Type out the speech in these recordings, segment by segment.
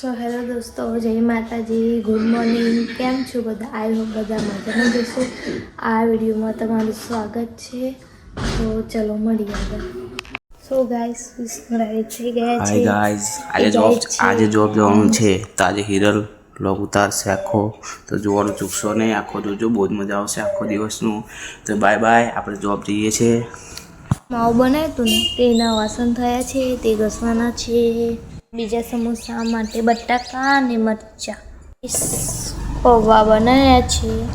So hello દોસ્તો જય માતાજી ગુડ મોર્નિંગ કેમ છો બધા આઈ હોપ બધા મજામાં જશો આ વિડીયોમાં તમારું સ્વાગત છે તો ચલો મળીએ આગળ સો ગાઈસ વિસ્મરાય થઈ ગયા હાય છે ગાઈઝ આજે જોબ આજે જોબ જવાનું છે. તો આજે હિરલ લોગ ઉતારશે આખો. તો જોવાનું ચૂકશો નહીં. આખો જોજો બહુ જ મજા આવશે આખો દિવસનું. તો બાય બાય આપણે જોબ જઈએ છીએ માવ બનાવ્યું હતું ને? તેના વાસણ થયા છે તે ઘસવાના છે. બીજા સમોસા માટે બટાકા અને મરચા. પૌવા બનાવ્યા છે.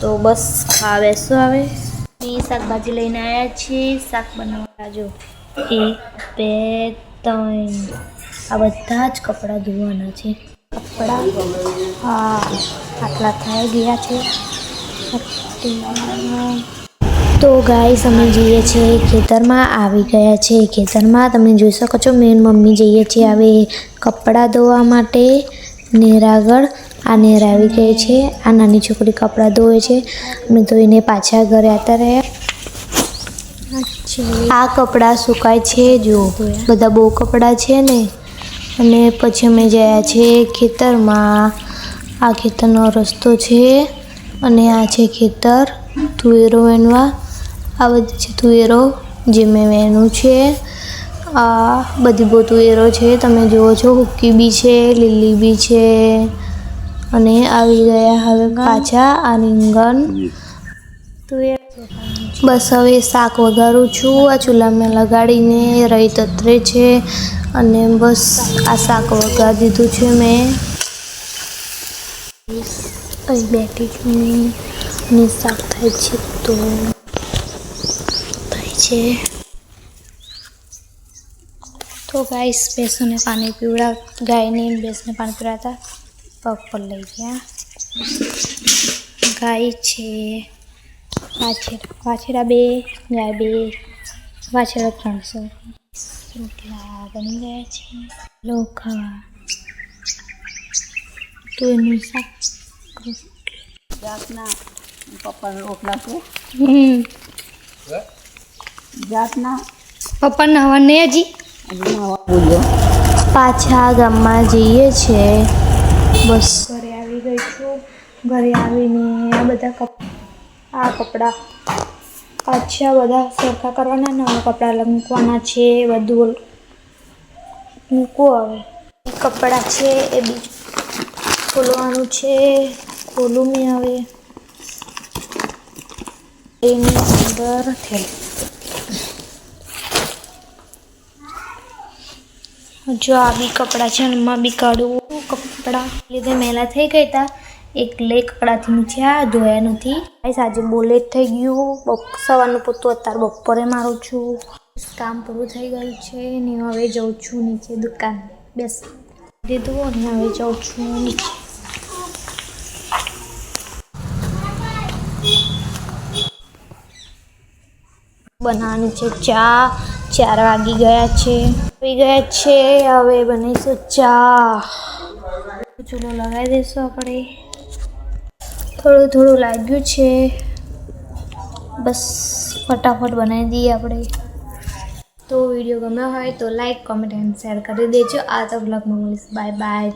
તો બસ ખાવે બેસો આવે? મેં શાકભાજી લઈને આવ્યા છીએ. શાક બનાવવા જો. એક, બે, ત્રણ. આ બધા જ કપડાં ધોવાના છે. કપડાં? હા. આટલા થઈ ગયા છે. તો ગાઈસ અમે જઈએ છીએ ખેતરમાં. આવી ગયા છે ખેતરમાં. તમે જોઈ શકો છો મેન મમ્મી જઈએ છીએ હવે કપડાં ધોવા માટે નેર આગળ આ નેર આવી ગઈ છે. આ નાની છોકરી કપડાં ધોવે છે. અમે ધોઈને પાછા ઘરે આવતા રહ્યા. આ કપડાં સુકાય છે જો બધા બહુ કપડાં છે ને. અને પછી અમે ગયા છે ખેતરમાં. આ ખેતરનો રસ્તો છે અને આ છે ખેતર તુવેરો વેણવા. આ બધી છે તુવેરો જે મેં વહેનું છે. આ બધી બહુ તુવેરો છે તમે જુઓ છો. હુક્કી બી છે લીલી બી છે. અને આવી ગયા હવે પાછા આ રીંગણ. તુવેર બસ હવે શાક વઘારું છું. આ ચૂલામાં લગાડીને રહી તતરે છે. અને બસ આ શાક વઘારી દીધું છે મેં. અહીં બેઠી છું. ને શાક થાય છે તો છે. તો ગાઈસ ભેંસોને પાણી પીવડા ગાયને ભેંસને પાણી પીવડાવતા પગ પર લઈ ગયા. ગાય છે. વાછેરા વાછેરા બે ગાય બે વાછેરા ત્રણસો. રોટલા બની ગયા છે. લોખા તો એનું શાક જાતના પપ્પાનો રોટલા છે હમ. જાતના. પપ્પા નવા નહીં હજી? પાછા ગામમાં જઈએ છે. બસ. ઘરે આવી ગઈ છું. ઘરે આવીને આ બધા કપ આ કપડાં પાછા બધા સરખા કરવાના નવા કપડાં મૂકવાના છે બધું મૂકવો હવે. કપડાં છે એ બી ખોલવાનું છે. ખોલું મેં હવે. એની અંદર થેલી જો આ બી કપડાં છે એમાં બી કાઢવું કપડાં લીધે મેલા થઈ ગયા હતા. એકલે કપડાથી નીચે આ ધોયા નથી. ગાઈસ, આજે બોલે થઈ ગયું. બપ- સવારનું પોતું અત્યારે બપોરે મારું છું. કામ પૂરું થઈ ગયું છે ને હવે જઉં છું નીચે દુકાન. બેસ. દીધું અને હવે જાઉં છું નીચે. બનાવવાની છે ચા. ચાર વાગી ગયા છે. આવી ગયા છે. હવે બનાવીશું ચા. ચૂલો લગાવી દઈશું આપણે. થોડું થોડું લાગ્યું છે. બસ ફટાફટ બનાવી દઈએ આપણે. તો વીડિયો ગમ્યો હોય તો લાઈક કોમેન્ટ એન્ડ શેર કરી દેજો. આ તો બ્લોગમાં મળીશ. Bye bye